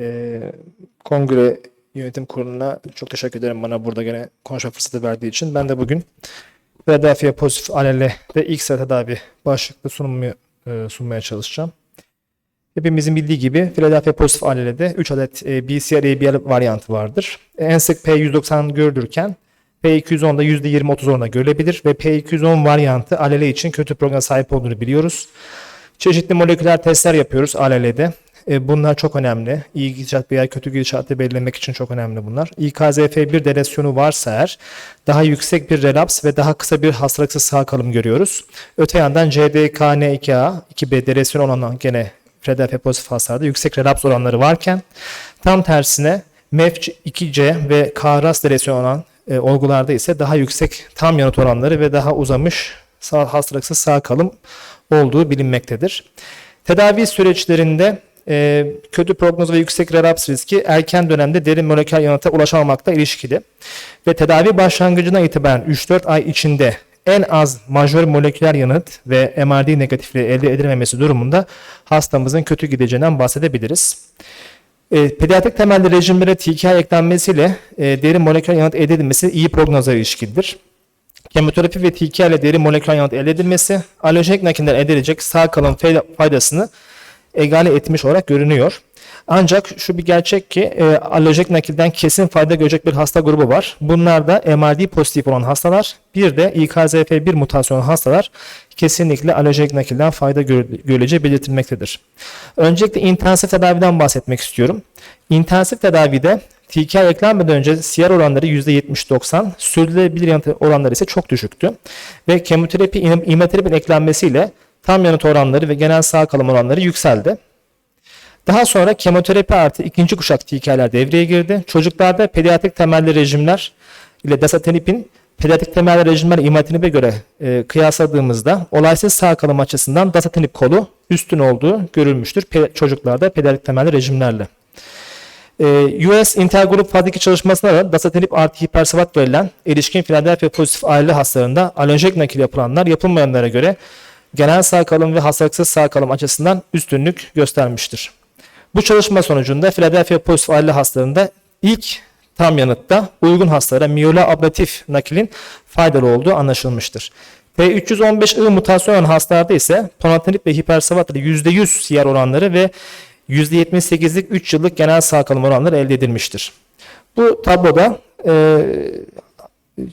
Ee, kongre yönetim kuruluna çok teşekkür ederim bana burada gene konuşma fırsatı verdiği için. Ben de bugün Philadelphia pozitif alelede ilk sıra tedavi başlıklı sunumu e, sunmaya çalışacağım. Hepimizin bildiği gibi Philadelphia pozitif alelede 3 adet e, BCR-ABL varyantı vardır. En sık P190 görülürken P210'da %20-30 oranında görülebilir ve P210 varyantı alele için kötü programa sahip olduğunu biliyoruz. Çeşitli moleküler testler yapıyoruz alelede. E, Bunlar çok önemli. İyi gidişat veya kötü gidişatı belirlemek için çok önemli bunlar. İKZF1 delesyonu varsa eğer daha yüksek bir relaps ve daha kısa bir hastalıksız sağ kalım görüyoruz. Öte yandan CDKN2A 2B delesyonu olan gene Philadelphia pozitif hastalarda yüksek relaps oranları varken tam tersine MEF2C ve KRAS delesyonu olan e, olgularda ise daha yüksek tam yanıt oranları ve daha uzamış sağ, hastalıksız sağ kalım olduğu bilinmektedir. Tedavi süreçlerinde e, kötü prognoz ve yüksek relaps riski erken dönemde derin moleküler yanıta ulaşamamakla ilişkili. Ve tedavi başlangıcına itibaren 3-4 ay içinde en az majör moleküler yanıt ve MRD negatifliği elde edilmemesi durumunda hastamızın kötü gideceğinden bahsedebiliriz. E, pediatrik temelli rejimlere TKI eklenmesiyle e, derin moleküler yanıt elde edilmesi iyi prognoza ilişkilidir. Kemoterapi ve TKI ile derin moleküler yanıt elde edilmesi, alojik nakilden elde edilecek sağ kalan fay- faydasını egale etmiş olarak görünüyor. Ancak şu bir gerçek ki e, alojik nakilden kesin fayda görecek bir hasta grubu var. Bunlar da MRD pozitif olan hastalar, bir de İKZF1 mutasyonlu hastalar kesinlikle alojik nakilden fayda gör- görüleceği belirtilmektedir. Öncelikle intensif tedaviden bahsetmek istiyorum. İntensif tedavide TKI eklenmeden önce CR oranları %70-90, sürdürülebilir oranları ise çok düşüktü. Ve kemoterapi, im- imaterapin eklenmesiyle tam yanıt oranları ve genel sağ kalım oranları yükseldi. Daha sonra kemoterapi artı ikinci kuşak TK'ler devreye girdi. Çocuklarda pediatrik temelli rejimler ile dasatinipin pediatrik temelli rejimler imatinip'e göre e, kıyasladığımızda olaysız sağ kalım açısından dasatinip kolu üstün olduğu görülmüştür pe- çocuklarda pediatrik temelli rejimlerle. Ee, US Intergroup Faz 2 çalışmasında da dasatinib artı hipersavat verilen erişkin Philadelphia pozitif aile hastalarında alojik nakil yapılanlar yapılmayanlara göre genel sağ kalım ve hastalıksız sağ kalım açısından üstünlük göstermiştir. Bu çalışma sonucunda Philadelphia pozitif aile hastalarında ilk tam yanıtta uygun hastalara miyela ablatif nakilin faydalı olduğu anlaşılmıştır. P315I mutasyon olan hastalarda ise ponatinib ve hipersavat ile %100 CR oranları ve %78'lik 3 yıllık genel sağ kalım oranları elde edilmiştir. Bu tabloda e,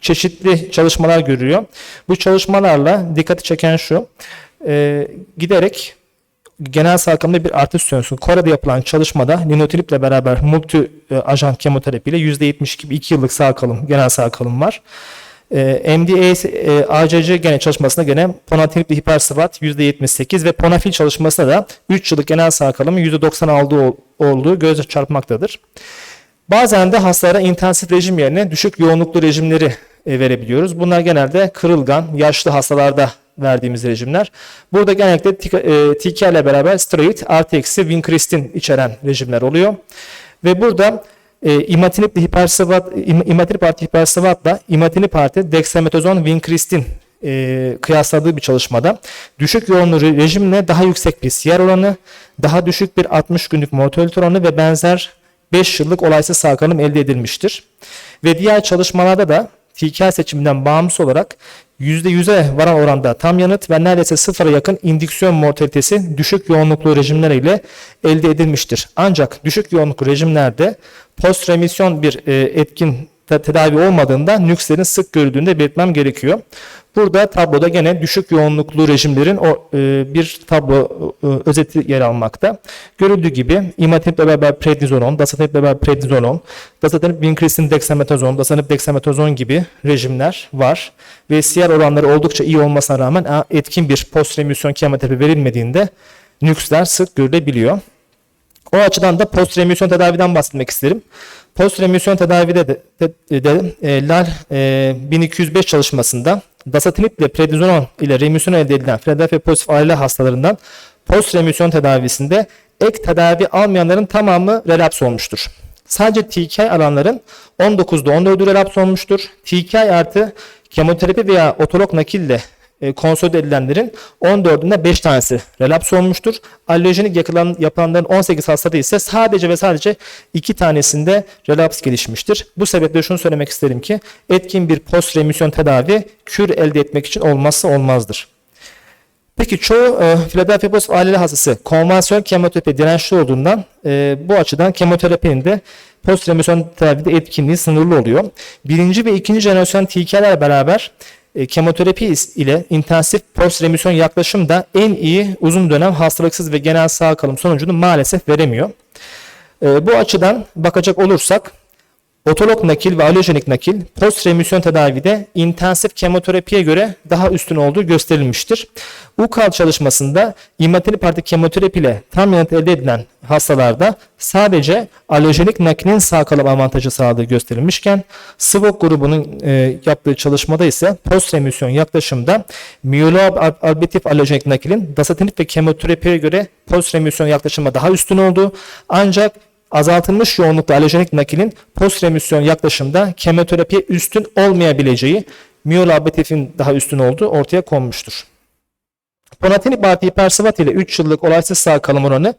çeşitli çalışmalar görüyor. Bu çalışmalarla dikkati çeken şu, e, giderek genel sağ kalımda bir artış söz. Kore'de yapılan çalışmada linotilip ile beraber multi e, ajan kemoterapi ile %72 gibi 2 yıllık sağ kalım, genel sağ kalım var. E, MDA e, ACC gene çalışmasında gene ponatinibli hipersavat %78 ve ponafil çalışmasında da 3 yıllık genel sağ kalımı %96 ol- olduğu göze çarpmaktadır. Bazen de hastalara intensif rejim yerine düşük yoğunluklu rejimleri e, verebiliyoruz. Bunlar genelde kırılgan, yaşlı hastalarda verdiğimiz rejimler. Burada genellikle tika- e, TK ile beraber steroid artı eksi vinkristin içeren rejimler oluyor. Ve burada e, imatinib hipersavat, im- imatinib artı hipersavatla imatinib artı dexametazon vinkristin e, kıyasladığı bir çalışmada düşük yoğunluğu re- rejimle daha yüksek bir CR oranı, daha düşük bir 60 günlük mortalite oranı ve benzer 5 yıllık olaysız sağ kalım elde edilmiştir. Ve diğer çalışmalarda da TK seçiminden bağımsız olarak %100'e varan oranda tam yanıt ve neredeyse sıfıra yakın indüksiyon mortalitesi düşük yoğunluklu rejimler ile elde edilmiştir. Ancak düşük yoğunluklu rejimlerde post remisyon bir e, etkin tedavi olmadığında nükslerin sık görüldüğünde belirtmem gerekiyor. Burada tabloda gene düşük yoğunluklu rejimlerin o e, bir tablo e, özeti yer almakta. Görüldüğü gibi imatinib beraber prednizonon, dasatinib beraber prednizonon, dasatinib vinkristin dexametazon, dasatinib dexametazon gibi rejimler var. Ve CR oranları oldukça iyi olmasına rağmen etkin bir post remisyon kemoterapi verilmediğinde nüksler sık görülebiliyor. O açıdan da post remisyon tedaviden bahsetmek isterim. Post remisyon tedavide de, de, de, e, LAL e, 1205 çalışmasında dasatinib ile prednizonon ile remisyon elde edilen Philadelphia pozitif aile hastalarından post remisyon tedavisinde ek tedavi almayanların tamamı relaps olmuştur. Sadece TKI alanların 19'da 14'ü relaps olmuştur. TKI artı kemoterapi veya otolog nakille e, konsolide edilenlerin 14'ünde 5 tanesi relaps olmuştur. Allojenik yakılan, yapılanların 18 hastada ise sadece ve sadece 2 tanesinde relaps gelişmiştir. Bu sebeple şunu söylemek isterim ki etkin bir post remisyon tedavi kür elde etmek için olmazsa olmazdır. Peki çoğu e, Philadelphia pozitif aileli hastası konvansiyonel kemoterapi dirençli olduğundan e, bu açıdan kemoterapinin de post remisyon tedavide etkinliği sınırlı oluyor. Birinci ve ikinci jenerasyon TK'ler beraber e, kemoterapi ile intensif post remisyon yaklaşım da en iyi uzun dönem hastalıksız ve genel sağ kalım sonucunu maalesef veremiyor. E, bu açıdan bakacak olursak Otolog nakil ve alojenik nakil post remisyon tedavide intensif kemoterapiye göre daha üstün olduğu gösterilmiştir. UKAL çalışmasında imatinib artı kemoterapi ile tam yanıt elde edilen hastalarda sadece alojenik nakilin sağ kalım avantajı sağladığı gösterilmişken SWOG grubunun e, yaptığı çalışmada ise post remisyon yaklaşımda miyoloabatif alojenik nakilin dasatinib ve kemoterapiye göre post remisyon yaklaşıma daha üstün olduğu ancak azaltılmış yoğunlukta alojenik nakilin post remisyon yaklaşımda kemoterapiye üstün olmayabileceği miyoloabatifin daha üstün olduğu ortaya konmuştur. Ponatinib hipersivat ile 3 yıllık olaysız sağ kalım oranı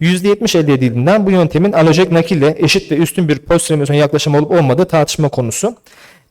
%70 elde edildiğinden bu yöntemin alojenik nakille eşit ve üstün bir post remisyon yaklaşım olup olmadığı tartışma konusu.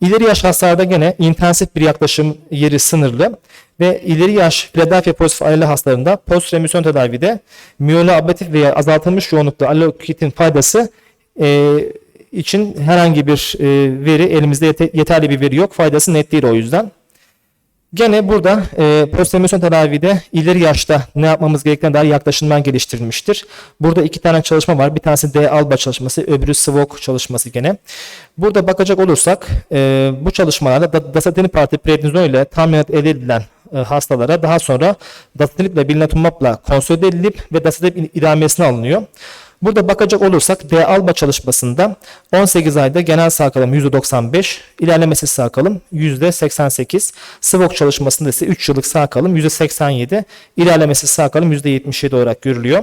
İleri yaş hastalarda gene intensif bir yaklaşım yeri sınırlı ve ileri yaş Philadelphia pozitif aile hastalarında post remisyon tedavide miyoloabatif veya azaltılmış yoğunlukta alokitin faydası e, için herhangi bir e, veri elimizde yete- yeterli bir veri yok. Faydası net değil o yüzden. Gene burada e, post tedavide ileri yaşta ne yapmamız gerektiğine dair yaklaşımlar geliştirilmiştir. Burada iki tane çalışma var. Bir tanesi D. Alba çalışması, öbürü SWOG çalışması gene. Burada bakacak olursak e, bu çalışmalarda da, dasatinib artı prednizon ile tam yanıt edilen e, hastalara daha sonra dasatinib ile bilinatumabla konsolide edilip ve dasatinib idamesine alınıyor. Burada bakacak olursak D. Alba çalışmasında 18 ayda genel sağ kalım %95, ilerlemesiz sağ kalım %88, SWOG çalışmasında ise 3 yıllık sağ kalım %87, ilerlemesiz sağ kalım %77 olarak görülüyor.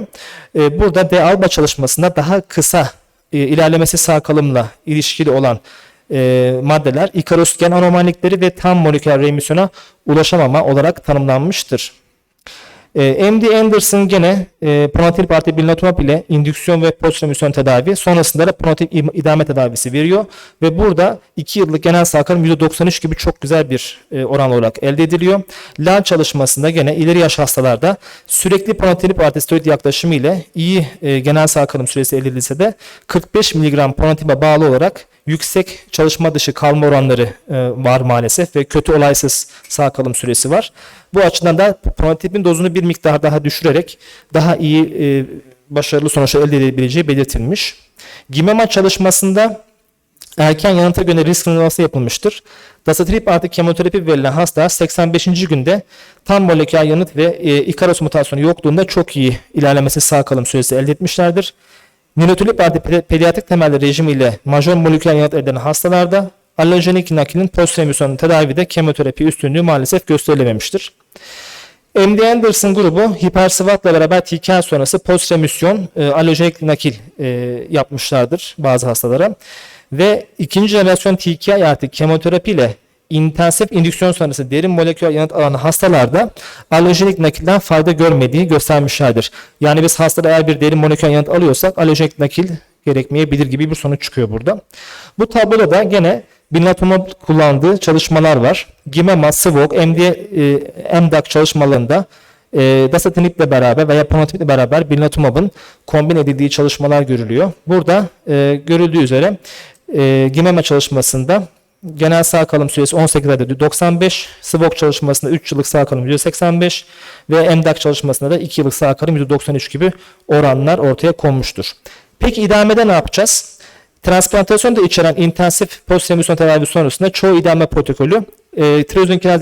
Ee, Burada D. Alba çalışmasında daha kısa e, ilerlemesi sağ kalımla ilişkili olan e, maddeler Icarus gen anomallikleri ve tam moleküler remisyona ulaşamama olarak tanımlanmıştır. E, MD Anderson gene e, pronatil parti bilinatumab ile indüksiyon ve postremisyon tedavi sonrasında da pronatil im- idame tedavisi veriyor ve burada 2 yıllık genel sağ kalım %93 gibi çok güzel bir e, oran olarak elde ediliyor. LAN çalışmasında gene ileri yaş hastalarda sürekli pronatil parti steroid yaklaşımı ile iyi e, genel sağ kalım süresi elde edilse de 45 mg pronatibe bağlı olarak yüksek çalışma dışı kalma oranları e, var maalesef ve kötü olaysız sağ kalım süresi var. Bu açıdan da pronatipin dozunu bir miktar daha düşürerek daha iyi e, başarılı sonuçlar elde edebileceği belirtilmiş. Gimema çalışmasında erken yanıta göre risk sınırlaması yapılmıştır. Dasatinib artı kemoterapi verilen hasta 85. günde tam moleküler yanıt ve e, Icarus mutasyonu yokluğunda çok iyi ilerlemesi sağ kalım süresi elde etmişlerdir. Pedi- pediatrik temelli rejimi ile majör moleküler yanıt eden hastalarda allojenik nakilin post remisyon tedavide kemoterapi üstünlüğü maalesef gösterilememiştir. MD Anderson grubu hipersıvatla beraber TKA sonrası post remisyon e, allojenik nakil e, yapmışlardır bazı hastalara. Ve ikinci jenerasyon TKA artı kemoterapi ile intensif indüksiyon sonrası derin moleküler yanıt alan hastalarda allojenik nakilden fayda görmediği göstermişlerdir. Yani biz hastada eğer bir derin moleküler yanıt alıyorsak allojenik nakil gerekmeyebilir gibi bir sonuç çıkıyor burada. Bu tabloda da gene Binatumab kullandığı çalışmalar var. Gimema, SWOG, MD, MDAC çalışmalarında e, dasatinib ile beraber veya ponatinib ile beraber binatumabın kombin edildiği çalışmalar görülüyor. Burada e, görüldüğü üzere e, Gimema çalışmasında genel sağ kalım süresi 18 ayda 95, SWOG çalışmasında 3 yıllık sağ kalım %85 ve MDAC çalışmasında da 2 yıllık sağ kalım %93 gibi oranlar ortaya konmuştur. Peki idamede ne yapacağız? Transplantasyon da içeren intensif post tedavi sonrasında çoğu idame protokolü e,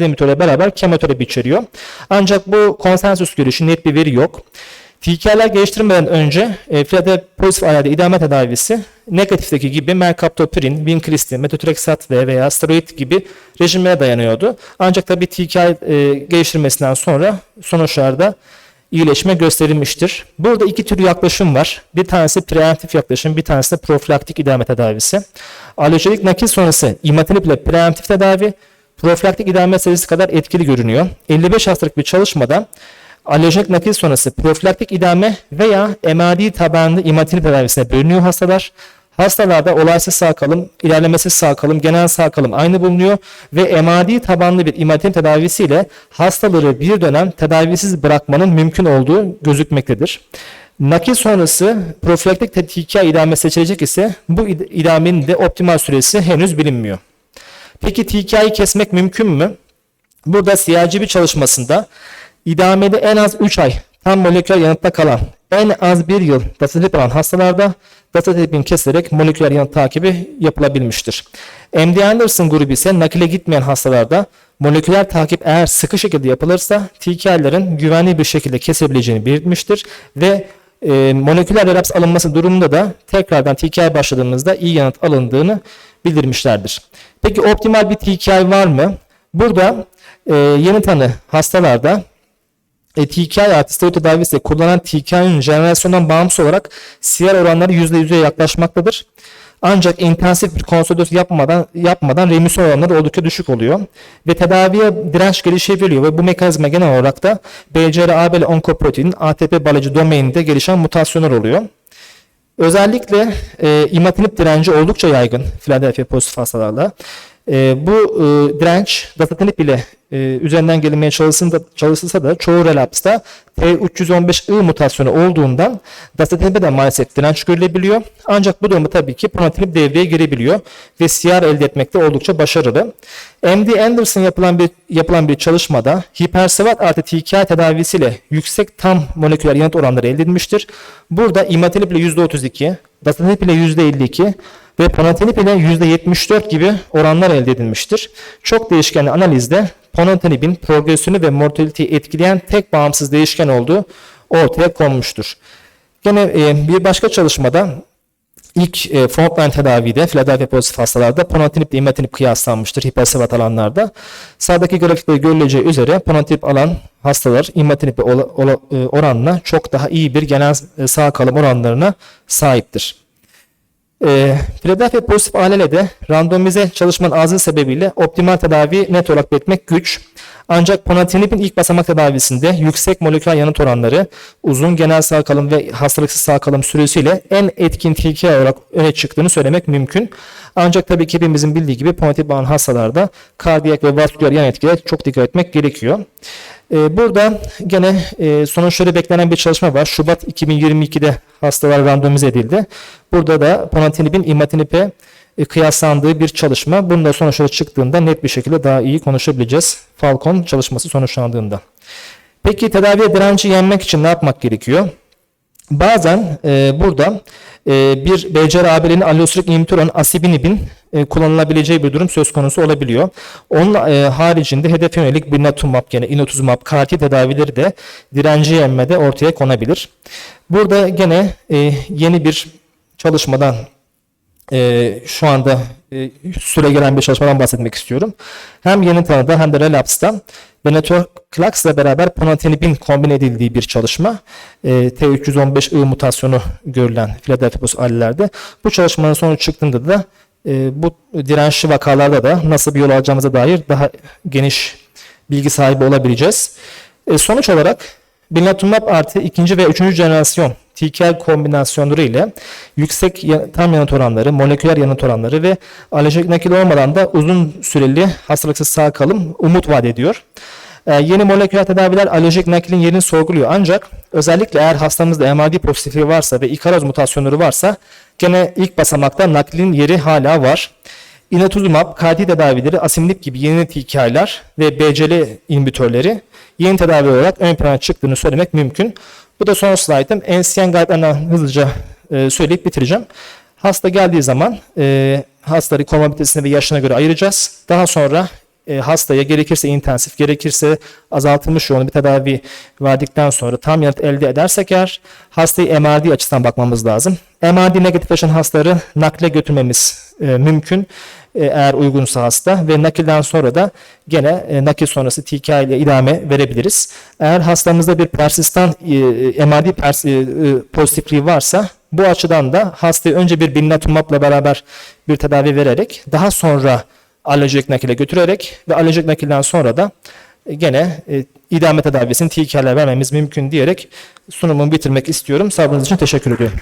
inhibitörüyle beraber kemoterapi içeriyor. Ancak bu konsensüs görüşü net bir veri yok. TK'ler geliştirmeden önce e, Philadelphia pozitif ayarda idame tedavisi negatifteki gibi mercaptoprin, vincristin, metotrexat ve veya steroid gibi rejimlere dayanıyordu. Ancak tabii TK e, geliştirmesinden sonra sonuçlarda iyileşme gösterilmiştir. Burada iki tür yaklaşım var. Bir tanesi preemptif yaklaşım, bir tanesi de profilaktik idame tedavisi. Allojenik nakil sonrası imatinib ile preemptif tedavi, profilaktik idame serisi kadar etkili görünüyor. 55 hastalık bir çalışmada Alojik nakil sonrası profilaktik idame veya MRD tabanlı imatinib tedavisine bölünüyor hastalar. Hastalarda olaysız sağ kalım, ilerlemesiz sağ kalım, genel sağ kalım aynı bulunuyor ve MRD tabanlı bir imatinib tedavisiyle hastaları bir dönem tedavisiz bırakmanın mümkün olduğu gözükmektedir. Nakil sonrası profilaktik TKI idame seçilecek ise bu id- idamenin de optimal süresi henüz bilinmiyor. Peki TKI'yi kesmek mümkün mü? Burada CRGB çalışmasında idamede en az 3 ay tam moleküler yanıtta kalan en az 1 yıl datatip alan hastalarda datatipin kesilerek moleküler yanıt takibi yapılabilmiştir. MD Anderson grubu ise nakile gitmeyen hastalarda moleküler takip eğer sıkı şekilde yapılırsa TKI'lerin güvenli bir şekilde kesebileceğini belirtmiştir ve e, moleküler relaps alınması durumunda da tekrardan TKI başladığımızda iyi yanıt alındığını bildirmişlerdir. Peki optimal bir TKI var mı? Burada e, yeni tanı hastalarda e, TKI artı steroid tedavisi kullanan TKI'nin jenerasyondan bağımsız olarak CR oranları %100'e yaklaşmaktadır. Ancak intensif bir konsolidasyon yapmadan yapmadan remisyon oranları oldukça düşük oluyor. Ve tedaviye direnç gelişebiliyor ve bu mekanizma genel olarak da BCR-ABL onkoproteinin ATP balacı domaininde gelişen mutasyonlar oluyor. Özellikle e, imatinib direnci oldukça yaygın Philadelphia pozitif hastalarda. E, bu e, direnç datatinib ile e, üzerinden gelinmeye çalışılsa çalışılsa da çoğu relapsta T315I mutasyonu olduğundan datatinib'e de maalesef direnç görülebiliyor. Ancak bu durumda tabii ki ponatinib devreye girebiliyor ve CR elde etmekte oldukça başarılı. MD Anderson yapılan bir yapılan bir çalışmada hipersevat artı TKI tedavisiyle yüksek tam moleküler yanıt oranları elde edilmiştir. Burada imatinib ile %32, datatinib ile %52 ve ponatinib ile %74 gibi oranlar elde edilmiştir. Çok değişkenli analizde ponatinibin progresyonu ve mortaliteyi etkileyen tek bağımsız değişken olduğu ortaya konmuştur. Gene e, bir başka çalışmada ilk e, frontline tedavide Philadelphia pozitif hastalarda ponatinib ile imatinib kıyaslanmıştır hipersevat alanlarda. Sağdaki grafikte görüleceği üzere ponatinib alan hastalar ola- e, oranla çok daha iyi bir genel e, sağ kalım oranlarına sahiptir. E, Philadelphia pozitif ALL'de randomize çalışmanın azlığı sebebiyle optimal tedavi net olarak belirtmek güç. Ancak ponatinibin ilk basamak tedavisinde yüksek moleküler yanıt oranları, uzun genel sağ kalım ve hastalıksız sağ kalım süresiyle en etkin TKI olarak öne çıktığını söylemek mümkün. Ancak tabii ki hepimizin bildiği gibi ponatinib alan hastalarda kardiyak ve vasküler yan etkilere çok dikkat etmek gerekiyor. Ee, Burada gene e, sonuçları beklenen bir çalışma var. Şubat 2022'de hastalar randomize edildi. Burada da ponatinibin imatinib'e e, kıyaslandığı bir çalışma. Bunun da sonuçları çıktığında net bir şekilde daha iyi konuşabileceğiz. Falcon çalışması sonuçlandığında. Peki tedaviye direnci yenmek için ne yapmak gerekiyor? Bazen e, burada e, bir BCR-ABL'nin allosteric inhibitor olan asibinibin e, kullanılabileceği bir durum söz konusu olabiliyor. Onun e, haricinde hedef yönelik blinatumab yani inotuzumab, CAR T tedavileri de direnci yenmede ortaya konabilir. Burada gene e, yeni bir çalışmadan e, şu anda e, süre gelen bir çalışmadan bahsetmek istiyorum. Hem yeni tanıda hem de relaps'ta venetoclax ile beraber ponatinibin kombine edildiği bir çalışma. E, T315I mutasyonu görülen Philadelphia allelerde. Bu çalışmanın sonucu çıktığında da e, bu dirençli vakalarda da nasıl bir yol alacağımıza dair daha geniş bilgi sahibi olabileceğiz. E, sonuç olarak Blinatumab artı ikinci ve üçüncü jenerasyon TKI kombinasyonları ile yüksek tam yanıt oranları, moleküler yanıt oranları ve alojik nakil olmadan da uzun süreli hastalıksız sağ kalım umut vaat ediyor. Ee, yeni moleküler tedaviler alojik naklin yerini sorguluyor ancak özellikle eğer hastamızda MRD pozitifliği varsa ve ikaroz mutasyonları varsa gene ilk basamakta naklin yeri hala var. Inotuzumab, KD tedavileri, asimilip gibi yeni TKI'ler ve BCL inhibitörleri yeni tedavi olarak ön plana çıktığını söylemek mümkün. Bu da son slaytım. NCCN guide'larını hızlıca e, söyleyip bitireceğim. Hasta geldiği zaman e, hastaları komorbiditesine ve yaşına göre ayıracağız. Daha sonra e, hastaya gerekirse intensif, gerekirse azaltılmış yoğun bir tedavi verdikten sonra tam yanıt elde edersek eğer hastayı MRD açısından bakmamız lazım. MRD negatifleşen hastaları nakle götürmemiz e, mümkün eğer uygunsa hasta ve nakilden sonra da gene e, nakil sonrası TK ile idame verebiliriz. Eğer hastamızda bir persistan e, MRD pers- e, e, pozitifliği varsa bu açıdan da hastayı önce bir blinatumabla beraber bir tedavi vererek daha sonra alojik nakile götürerek ve alojik nakilden sonra da e, gene e, idame tedavisini TK'ler vermemiz mümkün diyerek sunumumu bitirmek istiyorum. Sabrınız için teşekkür ediyorum.